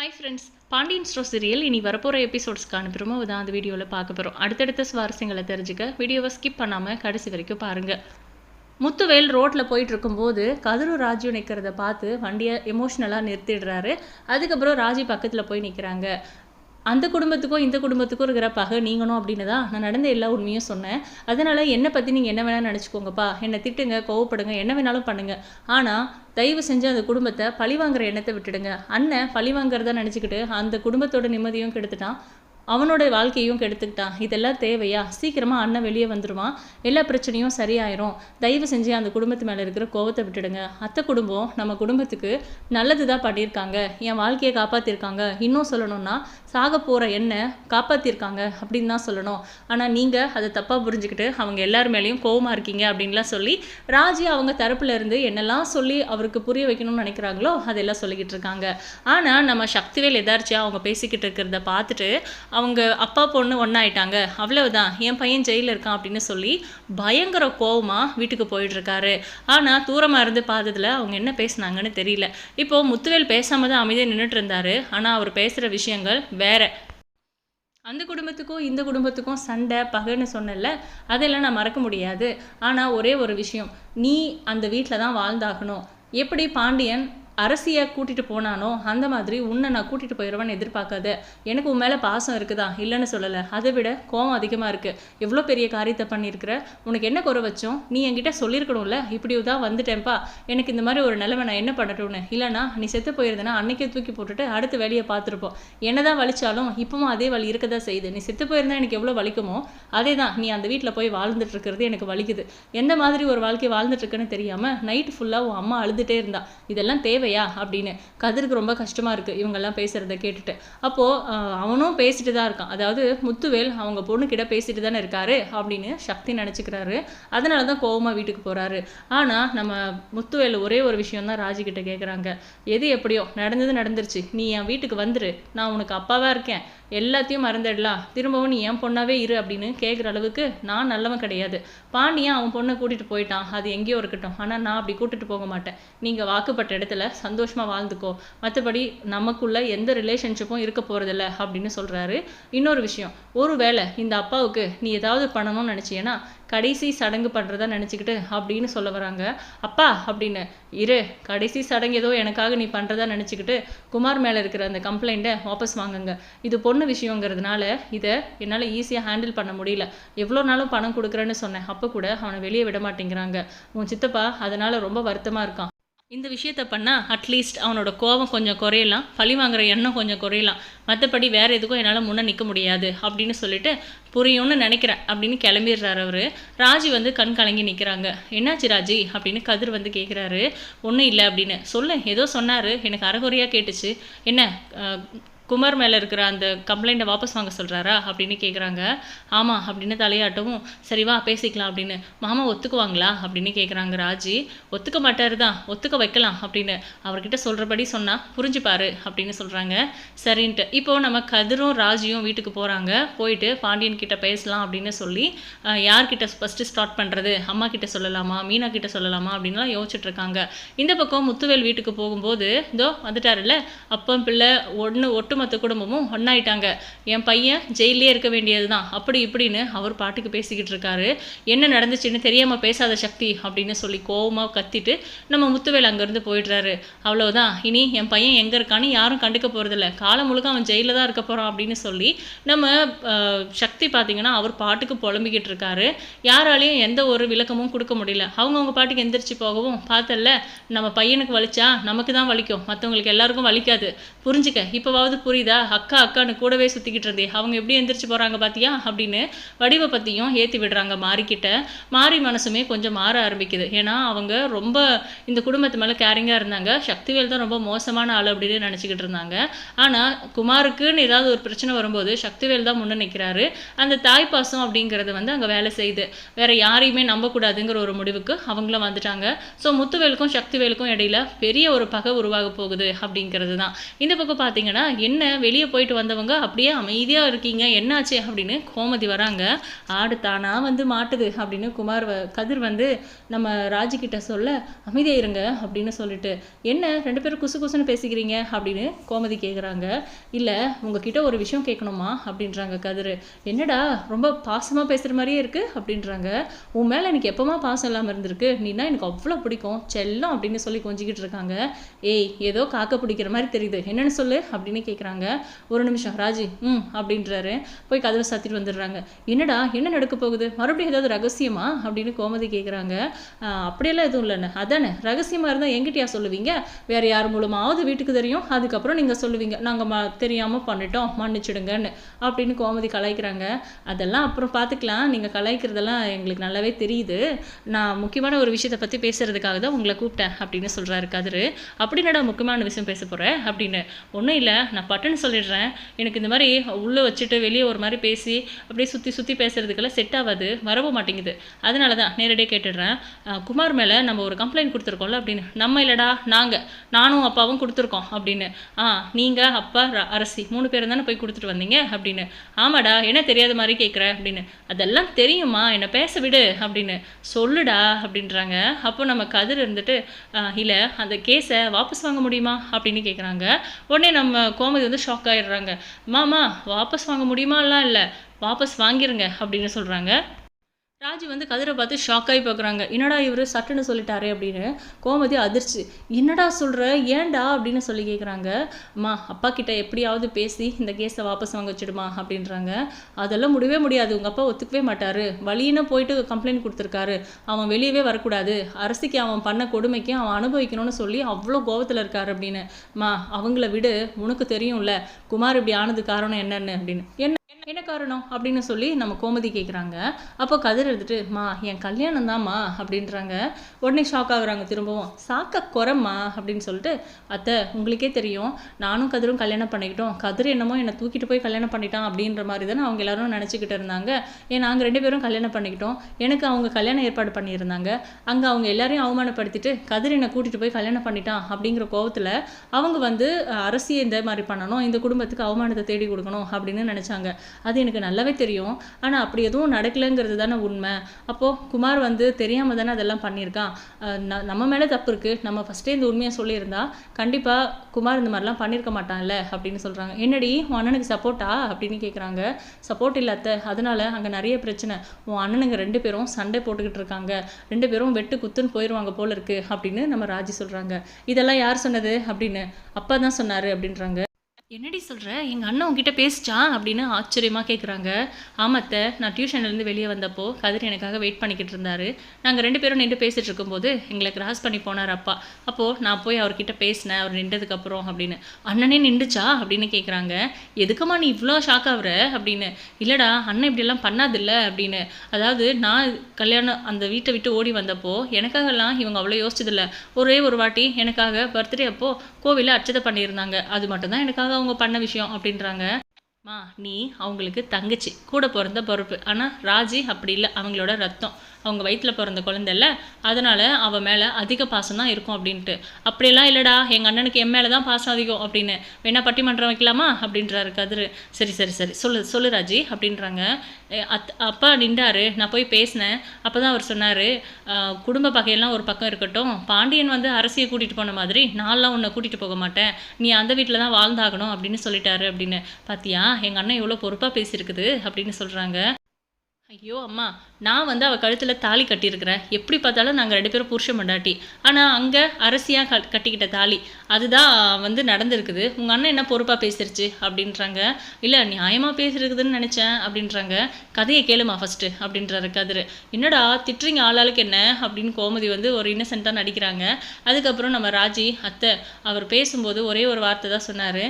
Hi friends Pandian store serial இனி வரப்போகிற எபிசோட்ஸ்க்கான promo தான் அந்த வீடியோவில் பார்க்க போகிறோம் அடுத்தடுத்த சுவாரஸ்யங்களை தெரிஞ்சுக்க வீடியோவை ஸ்கிப் பண்ணாமல் கடைசி வரைக்கும் பாருங்கள் முத்துவேல் ரோட்டில் போயிட்டு இருக்கும்போது கதிரு ராஜு நிற்கிறத பார்த்து வண்டியை எமோஷ்னலாக நிறுத்திடுறாரு. அதுக்கப்புறம் ராஜி பக்கத்தில் போய் நிற்கிறாங்க அந்த குடும்பத்துக்கும் இந்த குடும்பத்துக்கும் இருக்கிற பகை நீங்கணும் அப்படின்னு தான் நான் நடந்த எல்லா உண்மையும் சொன்னேன். அதனால் என்னை பற்றி நீங்கள் என்ன வேணால் நினச்சிக்கோங்கப்பா. என்னை திட்டுங்க கோவப்படுங்க என்ன வேணாலும் பண்ணுங்கள் ஆனால் தயவு செஞ்சு அந்த குடும்பத்தை பழி வாங்குற எண்ணத்தை விட்டுடுங்க. அண்ணன் பழிவாங்குறதா நினச்சிக்கிட்டு அந்த குடும்பத்தோட நிம்மதியும் கெடுத்துட்டான். அவனோட வாழ்க்கையும் கெடுத்துக்கிட்டான். இதெல்லாம் தேவையா? சீக்கிரமாக அண்ணன் வெளியே வந்துடுவான் எல்லா பிரச்சனையும் சரியாயிரும். தயவு செஞ்சு அந்த குடும்பத்து மேலே இருக்கிற கோவத்தை விட்டுடுங்க. அத்தை குடும்பம் நம்ம குடும்பத்துக்கு நல்லது தான் பண்ணியிருக்காங்க. என் வாழ்க்கையை காப்பாற்றிருக்காங்க இன்னும் சொல்லணும்னா சாக போகிற எண்ணை காப்பாற்றிருக்காங்க அப்படின்னு தான் சொல்லணும். ஆனால் நீங்கள் அதை தப்பாக புரிஞ்சுக்கிட்டு அவங்க எல்லார் மேலேயும் கோவமாக இருக்கீங்க அப்படின்லாம் சொல்லி ராஜி அவங்க தரப்புல இருந்து என்னெல்லாம் சொல்லி அவருக்கு புரிய வைக்கணும்னு நினைக்கிறாங்களோ அதெல்லாம் சொல்லிக்கிட்டு இருக்காங்க. ஆனால் நம்ம சக்திவேல் எதார்ச்சியாக அவங்க பேசிக்கிட்டு இருக்கிறத பார்த்துட்டு அவங்க அப்பா பொண்ணு ஒன்றாயிட்டாங்க அவ்வளவுதான். என் பையன் ஜெயிலில் இருக்கான் அப்படின்னு சொல்லி பயங்கர கோவமாக வீட்டுக்கு போயிட்டுருக்காரு. ஆனால் தூரமாக இருந்து பார்த்ததில் அவங்க என்ன பேசுனாங்கன்னு தெரியல. இப்போது முத்துவேல் பேசாமல் தான் அமைதியாக நின்றுட்டு இருந்தாரு ஆனால் அவர் பேசுகிற விஷயங்கள் வேற. அந்த குடும்பத்துக்கும் இந்த குடும்பத்துக்கும் சண்டை பகைன்னு சொன்னல அதெல்லாம் நான் மறக்க முடியாது. ஆனால் ஒரே ஒரு விஷயம். நீ அந்த வீட்டில் தான் வாழ்ந்தாகணும். எப்படி பாண்டியன் அரசியை கூட்டிகிட்டு போனானோ அந்த மாதிரி உன்னை நான் கூட்டிகிட்டு போயிடுவேன்னு எதிர்பார்க்காத. எனக்கு உன் மேலே பாசம் இருக்குதா? இல்லைன்னு சொல்லலை. அதை விட கோவம் அதிகமாக இருக்குது எவ்வளோ பெரிய காரியத்தை பண்ணியிருக்கிற? உனக்கு என்ன குறை வச்சோம்? நீ என்கிட்ட சொல்லியிருக்கணும்ல. இப்படி தான் வந்துட்டேன்ப்பா. எனக்கு இந்த மாதிரி ஒரு நிலைமை நான் என்ன பண்ணட்டும்னு? இல்லைனா நீ செத்து போயிருந்தேன்னா அன்னைக்கே தூக்கி போட்டுட்டு அடுத்த வேலையை பார்த்துருப்போம். என்ன தான் வலிச்சாலும் இப்பவும் அதே வலி இருக்க தான் செய்யுது. நீ செத்து போயிருந்தா எனக்கு எவ்வளோ வலிக்குமோ அதே தான் நீ அந்த வீட்டில் போய் வாழ்ந்துட்டு இருக்கிறது எனக்கு வலிக்குது. எந்த மாதிரி ஒரு வாழ்க்கை வாழ்ந்துட்டு இருக்குன்னு தெரியாமல் நைட் ஃபுல்லாக உன் அம்மா அழுதுகிட்டே இருந்தா. இதெல்லாம் தேவை தேவையா அப்படின்னு. கதிருக்கு ரொம்ப கஷ்டமாக இருக்குது இவங்கெல்லாம் பேசுகிறத கேட்டுட்டு. அப்போது அவனும் பேசிட்டு தான் இருக்கான். அதாவது முத்துவேல் அவங்க பொண்ணுக்கிட்ட பேசிட்டு தானே இருக்காரு அப்படின்னு சக்தி நினச்சிக்கிறாரு. அதனால தான் கோவமாக வீட்டுக்கு போகிறாரு ஆனால் நம்ம முத்துவேல் ஒரே ஒரு விஷயம் தான் ராஜி கிட்ட கேட்குறாங்க எது எப்படியோ நடந்தது நடந்துருச்சு. நீ என் வீட்டுக்கு வந்துரு. நான் உனக்கு அப்பாவாக இருக்கேன். எல்லாத்தையும் மறந்துடலாம். திரும்பவும் நீ என் பொண்ணாவே இரு அப்படின்னு கேட்குற அளவுக்கு நான் நல்லவன் கிடையாது. பாண்டியன் அவன் பொண்ணை கூட்டிகிட்டு போயிட்டான். அது எங்கேயோ இருக்கட்டும். ஆனால் நான் அப்படி கூட்டிட்டு போக மாட்டேன். நீங்கள் வாக்குப்பட்ட இடத்துல சந்தோஷமாக வாழ்ந்துக்கோ. மற்றபடி நமக்குள்ள எந்த ரிலேஷன்ஷிப்பும் இருக்க போகிறதில்ல அப்படின்னு சொல்கிறாரு இன்னொரு விஷயம் ஒரு வேளை இந்த அப்பாவுக்கு நீ ஏதாவது பண்ணணும்னு நினச்சியன்னா கடைசி சடங்கு பண்ணுறதா நினச்சிக்கிட்டு அப்படின்னு சொல்ல வராங்க. அப்பா அப்படின்னு இரு கடைசி சடங்கு ஏதோ எனக்காக நீ பண்ணுறதா நினச்சிக்கிட்டு குமார் மேலே இருக்கிற அந்த கம்ப்ளைண்ட்டை வாபஸ் வாங்குங்க. இது பொண்ணு விஷயங்கிறதுனால இதை என்னால் ஈஸியாக ஹேண்டில் பண்ண முடியல. எவ்வளோ நாளும் பணம் கொடுக்குறேன்னு சொன்னேன். அப்போ கூட அவனை வெளியே விட மாட்டேங்கிறாங்க. உன் சித்தப்பா அதனால் ரொம்ப வருத்தமாக இருக்கான். இந்த விஷயத்த பண்ணால் அட்லீஸ்ட் அவனோட கோபம் கொஞ்சம் குறையலாம் பழி வாங்குற எண்ணம் கொஞ்சம் குறையலாம். மற்றபடி வேறு எதுக்கும் என்னால் முன்னே நிற்க முடியாது அப்படின்னு சொல்லிட்டு புரியும்னு நினைக்கிறேன் அப்படின்னு கிளம்பிடுறாரு அவர். ராஜி வந்து கண் கலங்கி நிற்கிறாங்க என்னாச்சு ராஜி? அப்படின்னு கதிர் வந்து கேட்குறாரு ஒன்றும் இல்லை அப்படின்னு. சொல்லு. ஏதோ சொன்னார். எனக்கு அறகுறையாக கேட்டுச்சு. என்ன குமார் மேலே இருக்கிற அந்த கம்ப்ளைண்ட்டை வாபஸ் வாங்க சொல்கிறாரா அப்படின்னு கேட்குறாங்க ஆமாம் அப்படின்னு தலையாட்டவும் சரி வா பேசிக்கலாம் அப்படின்னு. மாமா ஒத்துக்குவாங்களா? அப்படின்னு கேட்குறாங்க ராஜி. ஒத்துக்க மாட்டார் தான் ஒத்துக்க வைக்கலாம் அப்படின்னு. அவர்கிட்ட சொல்கிறபடி சொன்னால் புரிஞ்சுப்பாரு அப்படின்னு சொல்கிறாங்க சரின்ட்டு. இப்போது நம்ம கதிரும் ராஜியும் வீட்டுக்கு போகிறாங்க போயிட்டு பாண்டியன் கிட்ட பேசலாம் அப்படின்னு சொல்லி யார்கிட்ட ஃபஸ்ட்டு ஸ்டார்ட் பண்ணுறது அம்மா கிட்ட சொல்லலாமா? மீனா கிட்ட சொல்லலாமா? அப்படின்லாம் யோசிச்சுட்ருக்காங்க இந்த பக்கம் முத்துவேல் வீட்டுக்கு போகும்போது இதோ வந்துட்டாருல்ல? அப்பம் பிள்ளை ஒன்று ஒட்டு ஒட்டுமொத்த குடும்பமும் ஒன்றாயிட்டாங்க என் பையன் ஜெயிலே இருக்க வேண்டியது தான் அப்படி இப்படின்னு அவர் பாட்டுக்கு பேசிக்கிட்டு இருக்காரு. என்ன நடந்துச்சுன்னு தெரியாமல் பேசாத சக்தி அப்படின்னு சொல்லி கோபமாக கத்திட்டு நம்ம முத்துவேல் அங்கேருந்து போயிடுறாரு. அவ்வளோதான் இனி என் பையன் எங்கே இருக்கான்னு யாரும் கண்டுக்க போகிறதில்ல காலம் முழுக்க அவன் ஜெயிலில் தான் இருக்க போகிறான் அப்படின்னு சொல்லி நம்ம சக்தி பார்த்தீங்கன்னா அவர் பாட்டுக்கு புலம்பிக்கிட்டு இருக்காரு. யாராலையும் எந்த ஒரு விளக்கமும் கொடுக்க முடியல. அவங்கவுங்க பாட்டுக்கு எந்திரிச்சு போகவும் பார்த்தல நம்ம பையனுக்கு வலிச்சா நமக்கு தான் வலிக்கும். மற்றவங்களுக்கு எல்லாருக்கும் வலிக்காது. புரிஞ்சுக்க. இப்போவாவது புரியுதா? அக்கா அக்கான்னு கூடவே சுற்றிக்கிட்டு இருந்தே. அவங்க எப்படி எந்திரிச்சு போகிறாங்க பார்த்தியா அப்படின்னு வடிவை பற்றியும் ஏற்றி விடுறாங்க மாறிக்கிட்ட மாறி மனசுமே கொஞ்சம் மாற ஆரம்பிக்குது. ஏன்னா அவங்க ரொம்ப இந்த குடும்பத்து மேலே கேரிங்காக இருந்தாங்க. சக்திவேல் தான் ரொம்ப மோசமான ஆள் அப்படின்னு நினச்சிக்கிட்டு இருந்தாங்க. ஆனால் குமாருக்குன்னு ஏதாவது ஒரு பிரச்சனை வரும்போது சக்திவேல் தான் முன்னே நிற்கிறாரு அந்த தாய் பாசம் அப்படிங்கிறது வந்து அங்கே வேலை செய்யுது. வேற யாரையுமே நம்பக்கூடாதுங்கிற ஒரு முடிவுக்கு அவங்களும் வந்துட்டாங்க. ஸோ முத்துவேலுக்கும் சக்திவேலுக்கும் இடையில பெரிய ஒரு பகை உருவாக போகுது அப்படிங்கிறது தான். இந்த பக்கம் பார்த்தீங்கன்னா என்ன வெளியே போயிட்டு வந்தவங்க அப்படியே அமைதியாக இருக்கீங்க என்னாச்சு? அப்படின்னு கோமதி வராங்க. ஆடு தானா வந்து மாட்டுது அப்படின்னு குமார் வ- கதிர் வந்து நம்ம ராஜிக்கிட்ட சொல்ல அமைதியாக இருங்க அப்படின்னு சொல்லிட்டு. என்ன ரெண்டு பேரும் குசு குசுன்னு பேசிக்கிறீங்க? அப்படின்னு கோமதி கேட்குறாங்க இல்லை உங்ககிட்ட ஒரு விஷயம் கேட்கணுமா அப்படின்றாங்க கதிர். என்னடா ரொம்ப பாசமாக பேசுகிற மாதிரியே இருக்கு அப்படின்றாங்க. உன் மேலே எனக்கு எப்போமா பாசம் இல்லாமல் இருந்திருக்கு. நீனா எனக்கு அவ்வளோ பிடிக்கும். செல்லம் அப்படின்னு சொல்லி கொஞ்சிக்கிட்டு இருக்காங்க. ஏய் ஏதோ காக்க பிடிக்கிற மாதிரி தெரியுது. என்னென்னு சொல்லு அப்படின்னு கேட்குறாங்க ஒரு நிமிஷம் ராஜி ம் அப்படின்றாரு. போய் கதவை சாத்திட்டு வந்துடுறாங்க. என்னடா என்ன நடக்க போகுது? மறுபடியும் ஏதாவது ரகசியமா? அப்படின்னு கோமதி கேட்குறாங்க அப்படியெல்லாம் எதுவும் இல்லைண்ணே. அதானே ரகசியமாக இருந்தால் எங்கிட்டயா சொல்லுவீங்க? வேறு யார் மூலமாவது வீட்டுக்கு தெரியும். அதுக்கப்புறம் நீங்கள் சொல்லுவீங்க. நாங்கள் ம தெரியாமல் பண்ணிட்டோம் மன்னிச்சிடுங்கன்னு அப்படின்னு கோமதி கலாய்க்கிறாங்க. அதெல்லாம் அப்புறம் பார்த்துக்கலாம் நீங்கள் கலாய்க்கிறதெல்லாம் எங்களுக்கு நல்லாவே தெரியுது. நான் முக்கியமான ஒரு விஷயத்தை பற்றி பேசுறதுக்காக தான் உங்களை கூப்பிட்டேன் அப்படின்னு சொல்கிறாரு கதிர். அப்படி என்னடா முக்கியமான விஷயம் பேச போகிறேன் அப்படின்னு. ஒன்றும் இல்லை. நான் பட்டுன்னு சொல்லிடுறேன். எனக்கு இந்த மாதிரி உள்ளே வச்சுட்டு வெளியே ஒரு மாதிரி பேசி அப்படியே சுற்றி சுற்றி பேசுகிறதுக்கெல்லாம் செட் ஆகாது வரவும் மாட்டேங்குது. அதனால தான் நேரடியாக கேட்டுடுறேன் குமார் மேலே நம்ம ஒரு கம்ப்ளைண்ட் கொடுத்துருக்கோம்ல அப்படின்னு. நம்ம இல்லைடா நாங்கள் நானும் அப்பாவும் கொடுத்துருக்கோம் அப்படின்னு. ஆ நீங்கள் அப்பா அரசி மூணு பேரும் தானே போய் கொடுத்துட்டு வந்தீங்க அப்படின்னு. ஆமாடா என்ன தெரியாத மாதிரி கேட்குற அப்படின்னு. அதெல்லாம் தெரியுமா? என்னை பேச விடு அப்படின்னு. சொல்லுடா அப்படின்றாங்க. அப்போ நம்ம கதிர் இருந்துட்டு இல்லை அந்த கேஸை வாபஸ் வாங்க முடியுமா அப்படின்னு கேட்குறாங்க உடனே நம்ம கோமதி வந்து ஷாக் ஆயிடுறாங்க. மாமா வாபஸ் வாங்க முடியுமாலாம் இல்லை. வாபஸ் வாங்கிடுங்க அப்படின்னு சொல்கிறாங்க ராஜு வந்து கதிரை பார்த்து ஷாக் ஆகி பார்க்குறாங்க. என்னடா இவர்? சட்டுன்னு சொல்லிட்டாரு அப்படின்னு கோமதி அதிர்ச்சி. என்னடா சொல்கிற ஏன்டா? அப்படின்னு சொல்லி கேட்குறாங்க அம்மா அப்பா கிட்ட எப்படியாவது பேசி இந்த கேஸை வாபஸ் வாங்க வச்சிடுமா? அப்படின்றாங்க. அதெல்லாம் முடியவே முடியாது. உங்கள் அப்பா ஒத்துக்கவே மாட்டார். வழியின போயிட்டு கம்ப்ளைண்ட் கொடுத்துருக்காரு. அவன் வெளியவே வரக்கூடாது. அரசிக்கு அவன் பண்ண கொடுமைக்கு அவன் அனுபவிக்கணும்னு சொல்லி அவ்வளோ கோபத்தில் இருக்காரு அப்படின்னு. மா அவங்கள விடு. உனக்கு தெரியும்ல. குமார் இப்படி ஆனது காரணம் என்னென்னு அப்படின்னு. என்ன என்ன காரணம்? அப்படின்னு சொல்லி நம்ம கோமதி கேட்குறாங்க அப்போ கதிர் எடுத்துட்டு மா என் கல்யாணம் தான்மா அப்படின்றாங்க. உடனே ஷாக் ஆகுறாங்க திரும்பவும். சாக்க குறம்மா அப்படின்னு சொல்லிட்டு அத்தை உங்களுக்கே தெரியும். நானும் கதிரும் கல்யாணம் பண்ணிக்கிட்டோம். கதிர் என்னமோ என்னை தூக்கிட்டு போய் கல்யாணம் பண்ணிட்டான் அப்படின்ற மாதிரி தானே அவங்க எல்லாரும் நினச்சிக்கிட்டு இருந்தாங்க. ஏன் நாங்கள் ரெண்டு பேரும் கல்யாணம் பண்ணிக்கிட்டோம். எனக்கு அவங்க கல்யாணம் ஏற்பாடு பண்ணியிருந்தாங்க. அங்கே அவங்க எல்லாரையும் அவமானப்படுத்திட்டு கதிர் என்னை கூட்டிகிட்டு போய் கல்யாணம் பண்ணிட்டான் அப்படிங்கிற கோவத்தில் அவங்க வந்து அரசியை இந்த மாதிரி பண்ணணும். இந்த குடும்பத்துக்கு அவமானத்தை தேடி கொடுக்கணும் அப்படின்னு நினச்சாங்க. அது எனக்கு நல்லாவே தெரியும். ஆனால் அப்படி எதுவும் நடக்கலைங்கிறது தானே உண்மை. அப்போது குமார் வந்து தெரியாமல் தானே அதெல்லாம் பண்ணியிருக்கான் நம்ம மேலே தப்பு இருக்குது நம்ம ஃபஸ்ட்டே இந்த உண்மையை சொல்லியிருந்தா கண்டிப்பாக குமார் இந்த மாதிரிலாம் பண்ணியிருக்க மாட்டான்ல அப்படின்னு சொல்கிறாங்க என்னடி உன் அண்ணனுக்கு சப்போர்ட்டா அப்படின்னு கேட்குறாங்க சப்போர்ட் இல்லாத அதனால அங்கே நிறைய பிரச்சனை. உன் அண்ணனுங்க ரெண்டு பேரும் சண்டை போட்டுக்கிட்டு இருக்காங்க. ரெண்டு பேரும் வெட்டு குத்துன்னு போயிடுவாங்க போல இருக்கு அப்படின்னு நம்ம ராஜி சொல்கிறாங்க இதெல்லாம் யார் சொன்னது? அப்படின்னு அப்பா தான் சொன்னார் அப்படின்றாங்க. என்னடி சொல்கிற எங்கள் அண்ணன் உங்ககிட்ட பேசிச்சான் அப்படின்னு ஆச்சரியமாக கேட்குறாங்க ஆமாத்த நான் டியூஷன்லேருந்து வெளியே வந்தப்போ கதிர் எனக்காக வெயிட் பண்ணிக்கிட்டு இருந்தார். நாங்கள் ரெண்டு பேரும் நின்று பேசிகிட்டு இருக்கும்போது எங்களை கிராஸ் பண்ணி போனார் அப்பா. அப்போது நான் போய் அவர்கிட்ட பேசினேன் அவர் நின்றதுக்கப்புறம் அப்படின்னு. அண்ணனே நின்றுச்சா அப்படின்னு கேட்குறாங்க எதுக்குமா நீ இவ்வளோ ஷாக் ஆகுற அப்படின்னு. இல்லைடா அண்ணன் இப்படியெல்லாம் பண்ணாதில்ல அப்படின்னு. அதாவது நான் கல்யாணம் அந்த வீட்டை விட்டு ஓடி வந்தப்போ எனக்காகலாம் இவங்க அவ்வளோ யோசிச்சதில்லை. ஒரே ஒரு வாட்டி எனக்காக பர்த்டே அப்போது கோவிலில் அச்சதை பண்ணியிருந்தாங்க. அது மட்டும்தான் எனக்காக அவங்க பண்ண விஷயம் அப்படின்றாங்க. மா நீ அவங்களுக்கு தங்கச்சி கூட பிறந்த பொறுப்பு. ஆனால் ராஜி அப்படி இல்லை அவங்களோட ரத்தம். அவங்க வயிற்றில் பிறந்த குழந்தைல்ல அதனால் அவள் மேலே அதிக பாசம் தான் இருக்கும் அப்படின்ட்டு அப்படியெல்லாம் இல்லைடா எங்கள் அண்ணனுக்கு என் மேலே தான் பாசம் அதிகம் அப்படின்னு. வேணா பட்டிமன்றம் வைக்கலாமா? அப்படின்றாரு கதிர். சரி சரி சரி. சொல்லு சொல்லு ராஜி அப்படின்றாங்க. அத் அப்பா நின்றாரு. நான் போய் பேசினேன். அப்போ தான் அவர் சொன்னார் குடும்ப பகையெல்லாம் ஒரு பக்கம் இருக்கட்டும். பாண்டியன் வந்து அரசியை கூட்டிகிட்டு போன மாதிரி நான்லாம் உன்னை கூட்டிகிட்டு போக மாட்டேன். நீ அந்த வீட்டில் தான் வாழ்ந்தாகணும் அப்படின்னு சொல்லிட்டாரு அப்படின்னு. பார்த்தியா எங்கள் அண்ணன் எவ்வளோ பொறுப்பாக பேசியிருக்குது அப்படின்னு சொல்கிறாங்க ஐயோ அம்மா நான் வந்து அவள் கழுத்தில் தாலி கட்டியிருக்கிறேன். எப்படி பார்த்தாலும் நாங்கள் ரெண்டு பேரும் புருஷன் மண்டாட்டி. ஆனால் அங்கே அரசியாக க கட்டிக்கிட்ட தாலி அதுதான் வந்து நடந்திருக்குது. உங்கள் அண்ணன் என்ன பொறுப்பாக பேசிருச்சு? அப்படின்றாங்க. இல்லை நியாயமாக பேசியிருக்குதுன்னு நினச்சேன் அப்படின்றாங்க. கதையை கேளுமா ஃபஸ்ட்டு அப்படின்றாரு கதிர். என்னடா திட்டுறீங்க ஆளாளுக்கு என்ன? அப்படின்னு கோமதி வந்து ஒரு இன்னசென்ட்டாக நடிக்கிறாங்க. அதுக்கப்புறம் நம்ம ராஜி அத்தை அவர் பேசும்போது ஒரே ஒரு வார்த்தை தான் சொன்னார்.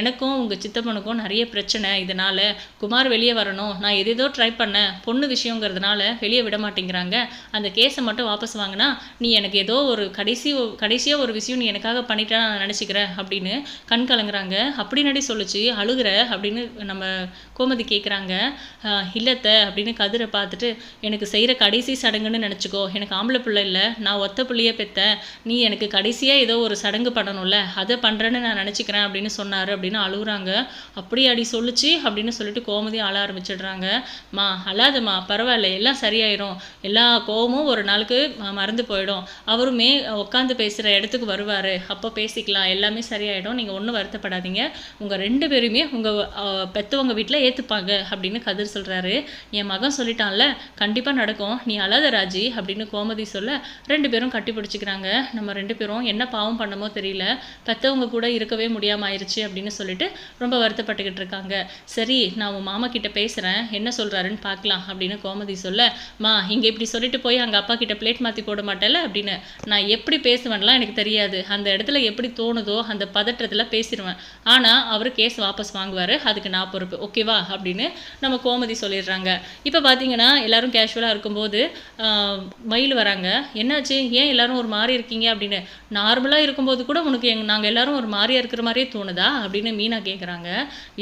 எனக்கும் உங்கள் சித்தப்பனுக்கும் நிறைய பிரச்சனை. இதனால் குமார் வெளியே வரணும். நான் எதேதோ ட்ரை பண்ணேன். பொண்ணு விஷயங்கிறது இருக்கிறதுனால வெளியே விட மாட்டேங்கிறாங்க. அந்த கேஸை மட்டும் வாபஸ் வாங்கினா நீ எனக்கு ஏதோ ஒரு கடைசி கடைசியாக ஒரு விஷயம் நீ எனக்காக பண்ணிட்டா நான் நினச்சிக்கிறேன் அப்படின்னு கண் கலங்குறாங்க. அப்படி நடி சொல்லுச்சு அழுகிற அப்படின்னு நம்ம கோமதி கேட்குறாங்க இல்லத்த அப்படின்னு கதிரை பார்த்துட்டு எனக்கு செய்கிற கடைசி சடங்குன்னு நினச்சிக்கோ. எனக்கு ஆம்பளை பிள்ளை இல்லை. நான் ஒத்த பிள்ளையே பெற்றேன் நீ எனக்கு கடைசியாக ஏதோ ஒரு சடங்கு பண்ணணும்ல. அதை பண்ணுறேன்னு நான் நினச்சிக்கிறேன் அப்படின்னு சொன்னார் அப்படின்னு அழுகுறாங்க. அப்படி அடி சொல்லுச்சு அப்படின்னு சொல்லிட்டு கோமதி அழ ஆரம்பிச்சிடுறாங்க. மா அழாதம்மா. பரவாயில்ல எல்லாம் சரியாயிரும். எல்லா கோவமும் ஒரு நாளுக்கு மறந்து போயிடும். அவருமே உட்காந்து பேசுகிற இடத்துக்கு வருவார். அப்போ பேசிக்கலாம். எல்லாமே சரியாயிடும். நீங்கள் ஒன்றும் வருத்தப்படாதீங்க. உங்கள் ரெண்டு பேருமே உங்கள் பெற்றவங்க வீட்டில் ஏற்றுப்பாங்க அப்படின்னு கதிர் சொல்கிறாரு என் மகன் சொல்லிட்டான்ல கண்டிப்பாக நடக்கும். நீ அழாத ராஜி அப்படின்னு கோமதி சொல்ல ரெண்டு பேரும் கட்டி பிடிச்சிக்கிறாங்க. நம்ம ரெண்டு பேரும் என்ன பாவம் பண்ணமோ தெரியல. பெற்றவங்க கூட இருக்கவே முடியாமல் ஆயிடுச்சு அப்படின்னு சொல்லிட்டு ரொம்ப வருத்தப்பட்டுக்கிட்டு இருக்காங்க. சரி நான் உன் மாமா கிட்ட பேசுகிறேன் என்ன சொல்கிறாருன்னு பார்க்கலாம் அப்படின்னு கோமதி சொல்ல மா இங்கே இப்படி சொல்லிட்டு போய் அங்கே அப்பா கிட்ட பிளேட் மாற்றி போட மாட்டேல அப்படின்னு நான் எப்படி பேசுவேன்லாம் எனக்கு தெரியாது. அந்த இடத்துல எப்படி தோணுதோ அந்த பதற்றத்தில் பேசிடுவேன் ஆனால் அவர் கேஸ் வாபஸ் வாங்குவார். அதுக்கு நான் பொறுப்பு. ஓகேவா அப்படின்னு நம்ம கோமதி சொல்லிடுறாங்க. இப்போ பார்த்தீங்கன்னா எல்லாரும் கேஷுவலாக இருக்கும்போது மயில் வராங்க. என்னாச்சு? ஏன் எல்லாரும் ஒரு மாதிரி இருக்கீங்க? அப்படின்னு. நார்மலாக இருக்கும்போது கூட உனக்கு எங் நாங்கள் எல்லாரும் ஒரு மாதிரியாக இருக்கிற மாதிரியே தோணுதா? அப்படின்னு மீனா கேட்குறாங்க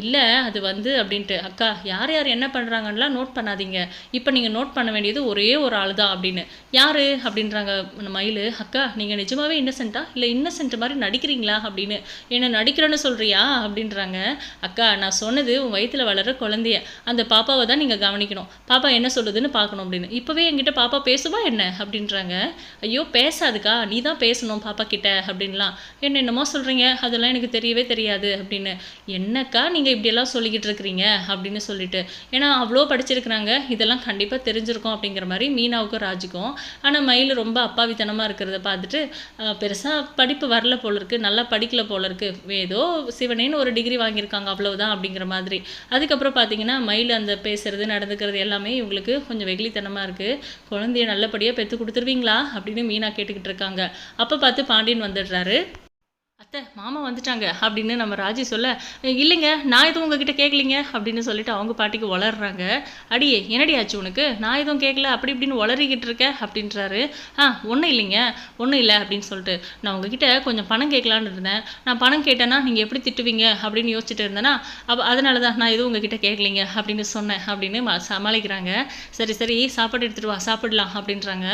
இல்லை அது வந்து அப்படின்ட்டு. அக்கா யார் யார் என்ன பண்ணுறாங்கன்னெலாம் நோட் பண்ணாதீங்க. இப்போ நீங்கள் நீங்கள் நோட் பண்ண வேண்டியது ஒரே ஒரு ஆள் தான் அப்படின்னு. யார்? அப்படின்றாங்க மயில். அக்கா நீங்கள் நிஜமாகவே இன்னசென்ட்டா இல்லை இன்னசென்ட் மாதிரி நடிக்கிறீங்களா அப்படின்னு. என்ன நடிக்கிறேன்னு சொல்கிறியா அப்படின்றாங்க. அக்கா நான் சொன்னது உன் வயிற்றில் வளர குழந்தைய. அந்த பாப்பாவை தான் நீங்கள் கவனிக்கணும். பாப்பா என்ன சொல்லுதுன்னு பார்க்கணும் அப்படின்னு. இப்போவே என்கிட்ட பாப்பா பேசுவா என்ன? அப்படின்றாங்க. ஐயோ பேசாதுக்கா. நீ தான் பேசணும் பாப்பா கிட்ட அப்படின்லாம். என்ன என்னமோ சொல்கிறீங்க அதெல்லாம் எனக்கு தெரியவே தெரியாது அப்படின்னு. என்னக்கா நீங்கள் இப்படியெல்லாம் சொல்லிக்கிட்டு இருக்கிறீங்க? அப்படின்னு சொல்லிட்டு. ஏன்னா அவ்வளோ படிச்சிருக்கிறாங்க. இதெல்லாம் கண்டிப்பாக தெரிஞ்சிருக்கும் அப்படிங்கிற மாதிரி மீனாவுக்கும் ராஜுக்கும். ஆனால் மயில் ரொம்ப அப்பாவித்தனமாக இருக்கிறத பார்த்துட்டு பெருசாக படிப்பு வரல போல இருக்கு நல்லா படிக்கல போல இருக்கு. ஏதோ சிவனேன்னு ஒரு டிகிரி வாங்கியிருக்காங்க அவ்வளவுதான் அப்படிங்கிற மாதிரி. அதுக்கப்புறம் பார்த்தீங்கன்னா மயில் அந்த பேசுறது நடந்துக்கிறது எல்லாமே இவங்களுக்கு கொஞ்சம் வெகுளித்தனமாக இருக்குது குழந்தைய நல்லபடியாக பெற்று கொடுத்துருவீங்களா? அப்படின்னு மீனா கேட்டுக்கிட்டு இருக்காங்க. அப்போ பார்த்து பாண்டியன் வந்துடுறாரு. அத்தை மாமா வந்துட்டாங்க அப்படின்னு நம்ம ராஜி சொல்ல இல்லைங்க நான் எதுவும் உங்ககிட்ட கேட்கலிங்க அப்படின்னு சொல்லிட்டு அவங்க பாட்டிக்கு வளர்றாங்க அடியே என்னடி ஆச்சு உனக்கு? நான் எதுவும் கேட்கல அப்படி இப்படின்னு வளரிக்கிட்டு இருக்க அப்படின்றாரு. ஆ ஒன்றும் இல்லைங்க ஒன்றும் இல்லை அப்படின்னு சொல்லிட்டு நான் உங்ககிட்ட கொஞ்சம் பணம் கேட்கலான்னு இருந்தேன். நான் பணம் கேட்டேன்னா நீங்கள் எப்படி திட்டுவீங்க? அப்படின்னு யோசிச்சுட்டு இருந்தேன்னா அப்போ அதனால தான் நான் எதுவும் உங்ககிட்ட கேட்கலிங்க அப்படின்னு சொன்னேன் அப்படின்னு சமாளிக்கிறாங்க. சரி சரி சாப்பாடு எடுத்துகிட்டு வா சாப்பிடலாம் அப்படின்றாங்க.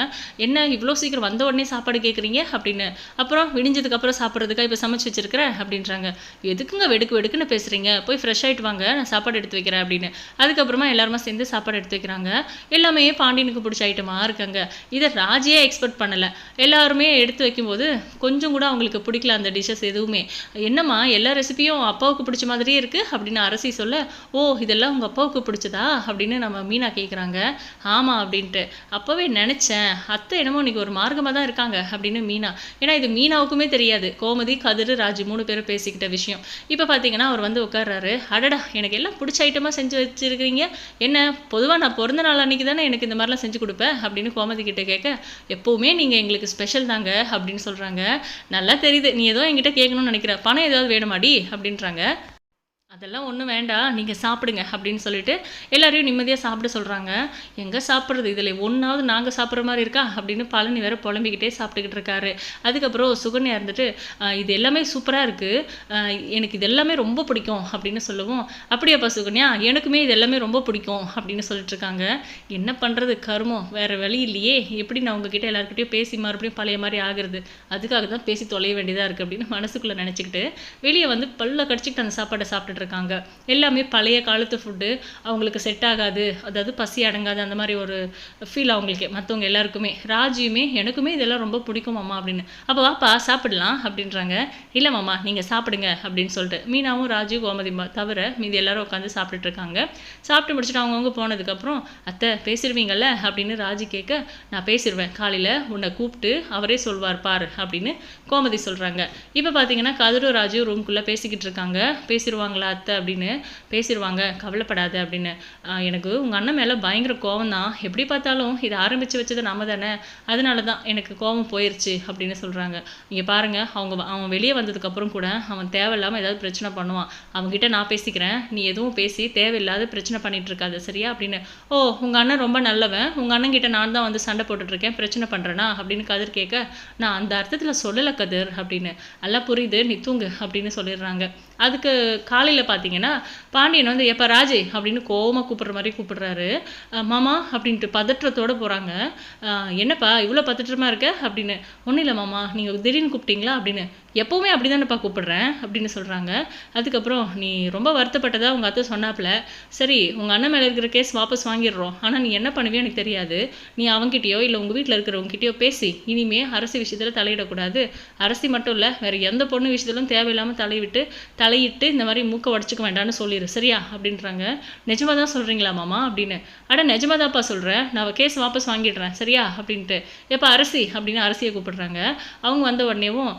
என்ன இவ்வளோ சீக்கிரம் வந்த உடனே சாப்பாடு கேட்குறீங்க அப்படின்னு. அப்புறம் விடிஞ்சதுக்கப்புறம் சாப்பிட்றதுக்காக இப்போ சமைச்சு வச்சிருக்கிறேன் அப்படின்றாங்க. எதுக்குங்க வெடுக்கு வெடுக்குன்னு பேசுகிறீங்க போய் ஃப்ரெஷ் ஆகிட்டு வாங்க நான் சாப்பாடு எடுத்து வைக்கிறேன் அப்படின்னு. அதுக்கப்புறமா எல்லாருமா சேர்ந்து சாப்பாடு எடுத்து வைக்கிறாங்க. எல்லாமே பாண்டியனுக்கு பிடிச்ச ஐட்டமாக இருக்காங்க. இதை ராஜியே எக்ஸ்பெக்ட் பண்ணலை. எல்லாருமே எடுத்து வைக்கும்போது கொஞ்சம் கூட அவங்களுக்கு பிடிக்கல அந்த டிஷ்ஷஸ் எதுவுமே. என்னம்மா எல்லா ரெசிபியும் அப்பாவுக்கு பிடிச்ச மாதிரியே இருக்குது அப்படின்னு அரசி சொல்ல ஓ இதெல்லாம் உங்கள் அப்பாவுக்கு பிடிச்சதா? அப்படின்னு நம்ம மீனா கேட்குறாங்க ஆமாம் அப்படின்ட்டு. அப்போவே நினச்சேன். அத்தை என்னமோ இன்னைக்கு ஒரு மார்க்கமாக தான் இருக்காங்க அப்படின்னு மீனா. ஏன்னா இது மீனாவுக்குமே தெரியாது. கோமதி கதிர் ராஜு மூணு பேரும் பேசிக்கிட்ட விஷயம். இப்போ பார்த்தீங்கன்னா அவர் வந்து உட்கார்றாரு. அடடா எனக்கு எல்லாம் பிடிச்ச ஐட்டமாக செஞ்சு வச்சுருக்கிறீங்க. என்ன பொதுவாக நான் பிறந்த நாள் அன்றைக்கி தானே எனக்கு இந்த மாதிரிலாம் செஞ்சு கொடுப்பேன் அப்படின்னு கோமதி கிட்ட கேட்க எப்போவுமே நீங்கள் எங்களுக்கு ஸ்பெஷல் தாங்க அப்படின்னு சொல்கிறாங்க நல்லா தெரியுது நீ ஏதோ என்கிட்ட கேட்கணும்னு நினைக்கிற. பணம் ஏதாவது வேணுமாடி? அப்படின்றாங்க. அதெல்லாம் ஒன்றும் வேண்டாம் நீங்கள் சாப்பிடுங்க அப்படின்னு சொல்லிட்டு எல்லாரையும் நிம்மதியாக சாப்பிட சொல்கிறாங்க எங்கே சாப்பிட்றது? இதில் ஒன்றாவது நாங்கள் சாப்பிட்ற மாதிரி இருக்கா? அப்படின்னு பழனி வேற புலம்பிக்கிட்டே சாப்பிட்டுக்கிட்டு இருக்காரு. அதுக்கப்புறம் சுகன்யா இருந்துட்டு இது எல்லாமே சூப்பராக இருக்குது எனக்கு இது எல்லாமே ரொம்ப பிடிக்கும் அப்படின்னு சொல்லுவோம் அப்படியாப்பா சுகன்யா எனக்குமே இது எல்லாமே ரொம்ப பிடிக்கும் அப்படின்னு சொல்லிட்டு இருக்காங்க. என்ன பண்ணுறது கருமம். வேறு வழி இல்லையே. எப்படி நான் உங்ககிட்ட எல்லாருக்கிட்டையும் பேசி மறுபடியும் பழைய மாதிரி ஆகுறது? அதுக்காக தான் பேசி தொலைய வேண்டியதாக இருக்குது அப்படின்னு மனசுக்குள்ளே நினச்சிக்கிட்டு வெளியே வந்து பல்ல கடிச்சிக்கிட்டு அந்த சாப்பாடை சாப்பிட்டுட்டு இருக்காங்க எல்லாமே பழைய காலத்து ஃபுட்டு அவங்களுக்கு செட் ஆகாது அதாவது பசி அடங்காது அந்த மாதிரி ஒரு ஃபீல் அவங்களுக்கு மற்றவங்க எல்லாருக்குமே. ராஜியுமே எனக்குமே இதெல்லாம் ரொம்ப பிடிக்கும் மாமா அப்படின்னு. அப்போ வாப்பா சாப்பிடலாம் அப்படின்றாங்க. இல்லை மாமா நீங்கள் சாப்பிடுங்க அப்படின்னு சொல்லிட்டு. மீனாவும் ராஜு கோமதிமா தவிர மீதி எல்லாரும் உட்காந்து சாப்பிட்டுட்டு இருக்காங்க சாப்பிட்டு முடிச்சுட்டு அவங்கவுங்க போனதுக்கப்புறம் அத்தை பேசிடுவீங்கள்ல அப்படின்னு ராஜி கேட்க நான் பேசிடுவேன் காலையில் உன்னை கூப்பிட்டு அவரே சொல்வார் பாரு அப்படின்னு கோமதி சொல்கிறாங்க இப்போ பார்த்தீங்கன்னா கதிரும் ராஜு ரூம்குள்ளே பேசிக்கிட்டு இருக்காங்க. பேசிடுவாங்களா அத்தை அப்படின்னு பேசிடுவாங்க கவலைப்படாத அப்படின்னு. எனக்கு உங்கள் அண்ணன் மேலே பயங்கர கோவம் தான் எப்படி பார்த்தாலும் இதை ஆரம்பித்து வச்சது நம்ம தானே. அதனால தான் எனக்கு கோவம் போயிடுச்சு அப்படின்னு சொல்கிறாங்க இங்கே பாருங்கள் அவங்க அவன் வெளியே வந்ததுக்கப்புறம் கூட அவன் தேவையில்லாமல் ஏதாவது பிரச்சனை பண்ணுவான். அவங்ககிட்ட நான் பேசிக்கிறேன். நீ எதுவும் பேசி தேவையில்லாத பிரச்சனை பண்ணிகிட்டு இருக்காத சரியா அப்படின்னு. ஓ உங்கள் அண்ணன் ரொம்ப நல்லவன். உங்கள் அண்ணன் கிட்ட நான் தான் வந்து சண்டை போட்டுட்ருக்கேன் பிரச்சனை பண்ணுறேனா அப்படின்னு கதிர் கேட்க நான் அந்த அர்த்தத்தில் சொல்லலை கதிர் அப்படின்னு. எல்லாம் புரியுது. நீ தூங்கு அப்படின்னு சொல்லிடுறாங்க. அதுக்கு காலையில் பார்த்தீங்கன்னா பாண்டியன் வந்து எப்போ ராஜே அப்படின்னு கோவமா கூப்பிடுற மாதிரி கூப்பிடுறாரு. அஹ் மாமா அப்படின்ட்டு பதற்றத்தோட போகிறாங்க என்னப்பா இவ்வளோ பதற்றமா இருக்க? அப்படின்னு ஒன்றும் இல்லை மாமா நீங்கள் திடீர்னு கூப்பிட்டீங்களா? அப்படின்னு எப்போவுமே அப்படி தானேப்பா கூப்பிடுறேன் அப்படின்னு சொல்கிறாங்க அதுக்கப்புறம் நீ ரொம்ப வருத்தப்பட்டதாக உங்கள் அத்தை சொன்னாப்புல. சரி உங்கள் அண்ணன் மேலே இருக்கிற கேஸ் வாபஸ் வாங்கிடுறோம். ஆனால் நீ என்ன பண்ணுவியோ எனக்கு தெரியாது. நீ அவங்ககிட்டயோ இல்லை உங்கள் வீட்டில் இருக்கிறவங்ககிட்டயோ பேசி இனிமே அரசு விஷயத்தில் தலையிடக்கூடாது. அரசி மட்டும் இல்லை வேறு எந்த பொண்ணு விஷயத்திலும் தேவையில்லாமல் தலையிட்டு தலையிட்டு இந்த மாதிரி மூக்கை உடச்சிக்க வேண்டாம்னு சொல்லிடு சரியா? அப்படின்றாங்க. நிஜமாக தான் சொல்கிறீங்களா மாமா? அப்படின்னு. அட நிஜமாக தான்ப்பா சொல்கிறேன் நான் கேஸ் வாபஸ் வாங்கிடுறேன். சரியா? அப்படின்ட்டு. எப்போ அரசி? அப்படின்னு அரசியை கூப்பிடுறாங்க. அவங்க வந்த உடனேவும்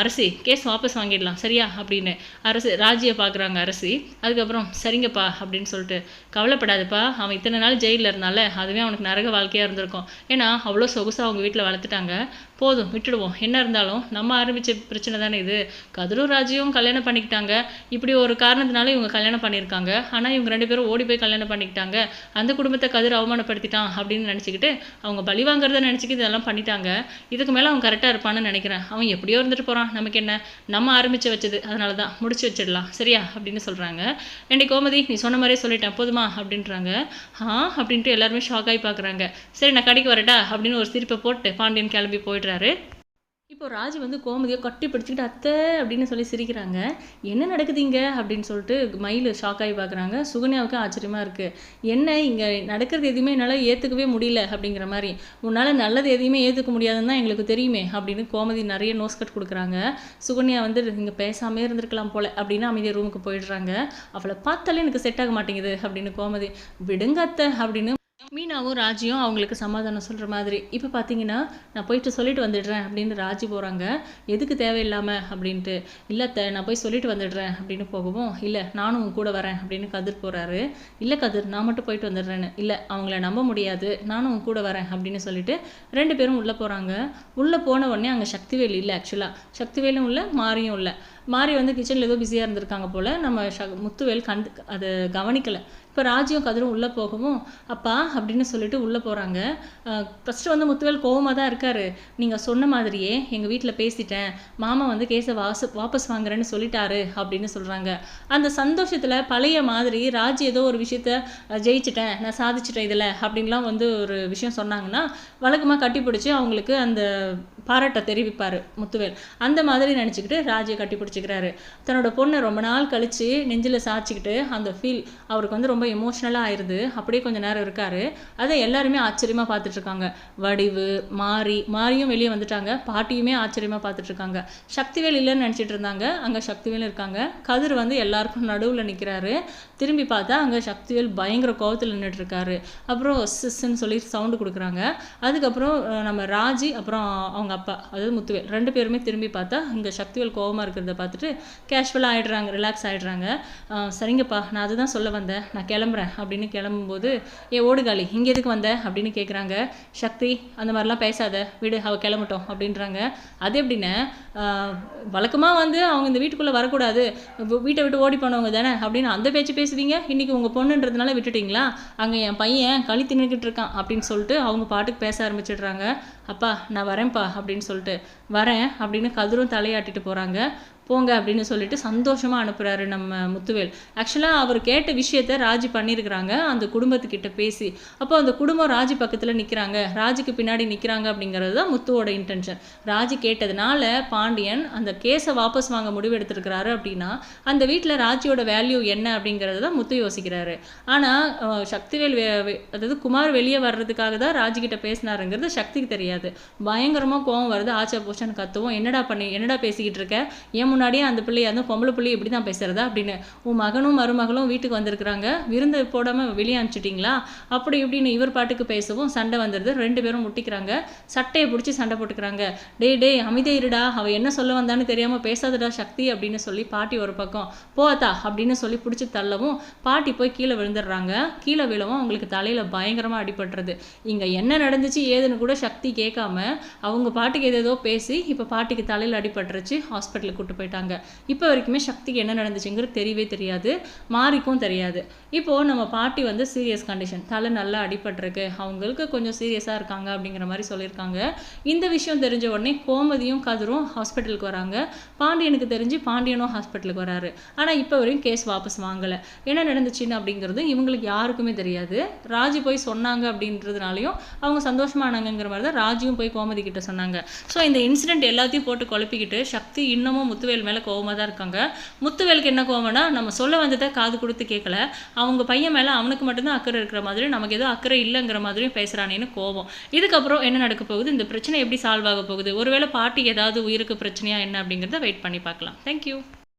அரசி அரசி கேஸ் வாபஸ் வாங்கிடலாம் சரியா? அப்படின்னு அரசு ராஜியை பார்க்குறாங்க அரசி. அதுக்கப்புறம் சரிங்கப்பா அப்படின்னு சொல்லிட்டு கவலைப்படாதப்பா அவன் இத்தனை நாள் ஜெயிலில் இருந்தால அதுவே அவனுக்கு நரக வாழ்க்கையாக இருந்திருக்கும். ஏன்னா அவ்வளோ சொகுசாக அவங்க வீட்டில் வளர்த்துட்டாங்க. போதும் விட்டுடுவோம். என்ன இருந்தாலும் நம்ம ஆரம்பித்த பிரச்சனை தானே இது. கதிரூர் ராஜியும் கல்யாணம் பண்ணிக்கிட்டாங்க. இப்படி ஒரு காரணத்தினால இவங்க கல்யாணம் பண்ணியிருக்காங்க. ஆனால் இவங்க ரெண்டு பேரும் ஓடி போய் கல்யாணம் பண்ணிக்கிட்டாங்க. அந்த குடும்பத்தை கதிர் அவமானப்படுத்திட்டான் அப்படின்னு நினச்சிக்கிட்டு அவங்க பழி வாங்குறத நினச்சிக்கிட்டு இதெல்லாம் பண்ணிட்டாங்க. இதுக்கு மேலே அவன் கரெக்டாக இருப்பான்னு நினைக்கிறேன். அவன் எப்படியோ இருந்துட்டு போகிறான் நமக்கு என்ன? நம்ம ஆரம்பித்து வச்சது. அதனால தான் முடிச்சு வச்சிடலாம். சரியா? அப்படின்னு சொல்கிறாங்க என்னை கோமதி நீ சொன்ன மாதிரியே சொல்லிட்டேன். போதுமா? அப்படின்றாங்க. ஆ அப்படின்ட்டு எல்லாருமே ஷாக் ஆகி பார்க்குறாங்க சரி நான் கடைக்கு வரட்டா? அப்படின்னு ஒரு சிரிப்பை போட்டு பாண்டியன் கிளம்பி போயிடுறாரு. இப்போ ராஜி வந்து கோமதியை கட்டி பிடிச்சிக்கிட்டு அத்தை அப்படின்னு சொல்லி சிரிக்கிறாங்க. என்ன நடக்குதுங்க அப்படின்னு சொல்லிட்டு மயில் ஷாக் ஆகி பார்க்குறாங்க. சுகன்யாவுக்கு ஆச்சரியமாக இருக்குது என்ன இங்கே நடக்கிறது எதுவுமே என்னால் ஏற்றுக்கவே முடியல அப்படிங்கிற மாதிரி. உன்னால் நல்லது எதையுமே ஏற்றுக்க முடியாதுன்னு தான் எங்களுக்கு தெரியுமே அப்படின்னு கோமதி நிறைய நோஸ் கட் கொடுக்குறாங்க. சுகன்யா வந்து இங்கே பேசாமே இருந்திருக்கலாம் போல அப்படின்னு அமைதியாக ரூமுக்கு போயிடுறாங்க. அவளை பார்த்தாலே எனக்கு செட் ஆக மாட்டேங்குது அப்படின்னு கோமதி விடுங்க அத்தை அப்படின்னு மீனாவும் ராஜியும் அவங்களுக்கு சமாதானம் சொல்கிற மாதிரி. இப்போ பார்த்தீங்கன்னா நான் போயிட்டு சொல்லிட்டு வந்துடுறேன் அப்படின்னு ராஜி போகிறாங்க எதுக்கு தேவையில்லாமல் அப்படின்ட்டு. இல்லை த நான் போய் சொல்லிட்டு வந்துடுறேன் அப்படின்னு போகவும் இல்லை நானும் உன் கூட வரேன் அப்படின்னு கதிர் போகிறாரு இல்லை கதிர் நான் மட்டும் போயிட்டு வந்துடுறேன்னு. இல்லை அவங்கள நம்ப முடியாது. நானும் உன் கூட வரேன் அப்படின்னு சொல்லிட்டு ரெண்டு பேரும் உள்ளே போகிறாங்க உள்ளே போன உடனே அங்கே சக்திவேல் இல்லை ஆக்சுவலாக சக்திவேலும் இல்லை மாரியும் இல்லை. மாரி வந்து கிச்சனில் ஏதோ பிஸியாக இருந்திருக்காங்க போல். நம்ம ஷ முத்துவேல் கண்டு அதை கவனிக்கலை. இப்போ ராஜ்யம் கதிரும் உள்ளே போகவும் அப்பா அப்படின்னு சொல்லிட்டு உள்ளே போகிறாங்க ஃபஸ்ட்டு வந்து முத்துவேல் கோவமாக தான் இருக்காரு. நீங்கள் சொன்ன மாதிரியே எங்கள் வீட்டில் பேசிட்டேன். மாமா வந்து கேஸை வாச வாபஸ் வாங்குறேன்னு சொல்லிட்டாரு அப்படின்னு சொல்கிறாங்க அந்த சந்தோஷத்தில் பழைய மாதிரி ராஜ் ஏதோ ஒரு விஷயத்த ஜெயிச்சிட்டேன் நான் சாதிச்சிட்டேன் இதில் அப்படின்லாம் வந்து ஒரு விஷயம் சொன்னாங்கன்னா வழக்கமாக கட்டிப்பிடிச்சி அவங்களுக்கு அந்த பாராட்டை தெரிவிப்பார் முத்துவேல். அந்த மாதிரி நினச்சிக்கிட்டு ராஜியை கட்டி பிடிச்சிக்கிறாரு. தன்னோட பொண்ணை ரொம்ப நாள் கழித்து நெஞ்சில் சாய்ச்சிக்கிட்டு அந்த ஃபீல் அவருக்கு வந்து ரொம்ப ரொம்ப எமோஷ்னலாக ஆயிடுது அப்படியே கொஞ்சம் நேரம் இருக்காரு. அதை எல்லாருமே ஆச்சரியமாக பார்த்துட்டு இருக்காங்க வடிவு மாறி மாரியும் வெளியே வந்துட்டாங்க. பாட்டியுமே ஆச்சரியமாக பார்த்துட்ருக்காங்க. சக்திவேல் இல்லைன்னு நினச்சிட்டு இருந்தாங்க அங்கே சக்திவேல் இருக்காங்க. கதிர் வந்து எல்லாருக்கும் நடுவில் நிற்கிறாரு திரும்பி பார்த்தா அங்கே சக்திவேல் பயங்கர கோவத்தில் நின்றுட்டு இருக்காரு அப்புறம் சிஸ்ன்னு சொல்லி சவுண்டு கொடுக்குறாங்க. அதுக்கப்புறம் நம்ம ராஜி அப்புறம் அவங்க அப்பா அதாவது முத்துவேல் ரெண்டு பேருமே திரும்பி பார்த்தா இங்கே சக்திவேல் கோவமாக இருக்கிறத பார்த்துட்டு கேஷுவலாக ஆயிடுறாங்க ரிலாக்ஸ் ஆகிடுறாங்க சரிங்கப்பா நான் அதுதான் சொல்ல வந்தேன். நான் கிளம்புறேன் அப்படின்னு கிளம்பும்போது ஏ ஓடுகாலி இங்கே எதுக்கு வந்த? அப்படின்னு கேட்குறாங்க சக்தி அந்த மாதிரிலாம் பேசாத வீடு அவள் கிளம்பட்டோம் அப்படின்றாங்க. அது எப்படின்னா வழக்கமாக வந்து அவங்க இந்த வீட்டுக்குள்ளே வரக்கூடாது. வீட்டை விட்டு ஓடி போனவங்க தானே அப்படின்னு அந்த பேச்சு பேசுவீங்க? இன்றைக்கி உங்கள் பொண்ணுன்றதுனால விட்டுட்டீங்களா? அங்கே என் பையன் களி தின்னுக்கிட்டு இருக்கான் அப்படின்னு சொல்லிட்டு அவங்க பாட்டுக்கு பேச ஆரம்பிச்சிடுறாங்க. அப்பா நான் வரேன்ப்பா அப்படின்னு சொல்லிட்டு வரேன் அப்படின்னு கதிரும் தலையாட்டிட்டு போகிறாங்க போங்க அப்படின்னு சொல்லிட்டு சந்தோஷமாக அனுப்புகிறாரு நம்ம முத்துவேல். ஆக்சுவலாக அவர் கேட்ட விஷயத்த ராஜி பண்ணியிருக்கிறாங்க அந்த குடும்பத்துக்கிட்ட பேசி அப்போ அந்த குடும்பம் ராஜி பக்கத்தில் நிற்கிறாங்க ராஜிக்கு பின்னாடி நிற்கிறாங்க அப்படிங்கிறது தான் முத்துவோட இன்டென்ஷன் ராஜி கேட்டதுனால பாண்டியன் அந்த கேஸை வாபஸ் வாங்க முடிவெடுத்திருக்கிறாரு அப்படின்னா அந்த வீட்டில் ராஜியோட வேல்யூ என்ன அப்படிங்கிறது தான் முத்து யோசிக்கிறாரு. ஆனால் சக்திவேல் வே- அதாவது குமார் வெளியே வர்றதுக்காக தான் ராஜிக்கிட்ட பேசினாருங்கிறது சக்திக்கு தெரியாது. பயங்கரமாக கோவம் வருது. ஆச்சா போச்சான்னு கத்துவோம். என்னடா பண்ணி என்னடா பேசிக்கிட்டு இருக்க? ஏன் முன்னாடியே அந்த பிள்ளையை அந்த பொம்பளை பிள்ளை இப்படி தான் பேசுகிறதா அப்படின்னு உன் மகனும் மருமகளும் வீட்டுக்கு வந்திருக்கிறாங்க. விருந்து போடாமல் வெளியே அனுப்பிச்சிட்டிங்களா? அப்படி இப்படின்னு இவர் பாட்டுக்கு பேசவும் சண்டை வந்துடுது. ரெண்டு பேரும் முட்டிக்கிறாங்க. சட்டையை பிடிச்சி சண்டை போட்டுக்கிறாங்க. டே டேய் அமைதியா இருடா. அவள் என்ன சொல்ல வந்தான்னு தெரியாமல் பேசாதடா சக்தி அப்படின்னு சொல்லி பாட்டி ஒரு பக்கம் போத்தா அப்படின்னு சொல்லி பிடிச்சி தள்ளவும் பாட்டி போய் கீழே விழுந்துடுறாங்க. கீழே விழவும் அவங்களுக்கு தலையில் பயங்கரமாக அடிபட்டுறது இங்கே என்ன நடந்துச்சு ஏதுன்னு கூட சக்தி கேட்காம அவங்க பாட்டுக்கு ஏதேதோ பேசி இப்போ பாட்டிக்கு தலையில் அடிபட்டுருச்சு. ஹாஸ்பிட்டலுக்கு கூட்டு போயிட்டாங்க. இப்போ வரைக்குமே சக்திக்கு என்ன நடந்துச்சுங்கிறது தெரியவே தெரியாது. மாறிக்கும் தெரியாது. இப்போது நம்ம பாட்டி வந்து சீரியஸ் கண்டிஷன் தலை நல்லா அடிபட்டிருக்கு. அவங்களுக்கு கொஞ்சம் சீரியஸாக இருக்காங்க அப்படிங்கிற மாதிரி சொல்லியிருக்காங்க. இந்த விஷயம் தெரிஞ்ச உடனே கோமதியும் கதிரும் ஹாஸ்பிட்டலுக்கு வராங்க. பாண்டியனுக்கு தெரிஞ்சு பாண்டியனும் ஹாஸ்பிட்டலுக்கு வராரு. ஆனால் இப்போ வரையும் கேஸ் வாபஸ் வாங்கலை. என்ன நடந்துச்சுன்னு அப்படிங்கிறது இவங்களுக்கு யாருக்குமே தெரியாது. ராஜி போய் சொன்னாங்க அப்படின்றதுனாலையும் அவங்க சந்தோஷமானாங்கங்கிற மாதிரி தான் ராஜியும் போய் கோமதி கிட்ட சொன்னாங்க. ஸோ இந்த இன்சிடென்ட் எல்லாத்தையும் போட்டு குழப்பிக்கிட்டு சக்தி இன்னமும் முத்துவேல் மேலே கோவமாக தான் இருக்காங்க. முத்துவேலுக்கு என்ன கோவம்னா நம்ம சொல்ல வந்ததை காது கொடுத்து கேட்கல அவங்க பையன் மேலே அவனுக்கு மட்டும்தான் அக்கறை இருக்கிற மாதிரி நமக்கு எதுவும் அக்கறை இல்லைங்கிற மாதிரியும் பேசுகிறானேன்னு கோவம். இதுக்கப்புறம் என்ன நடக்க போகுது? இந்த பிரச்சனை எப்படி சால்வ் ஆக போகுது? ஒருவேளை பாட்டி ஏதாவது உயிருக்கு பிரச்சனையா என்ன அப்படிங்கிறத வெயிட் பண்ணி பார்க்கலாம். தேங்க்யூ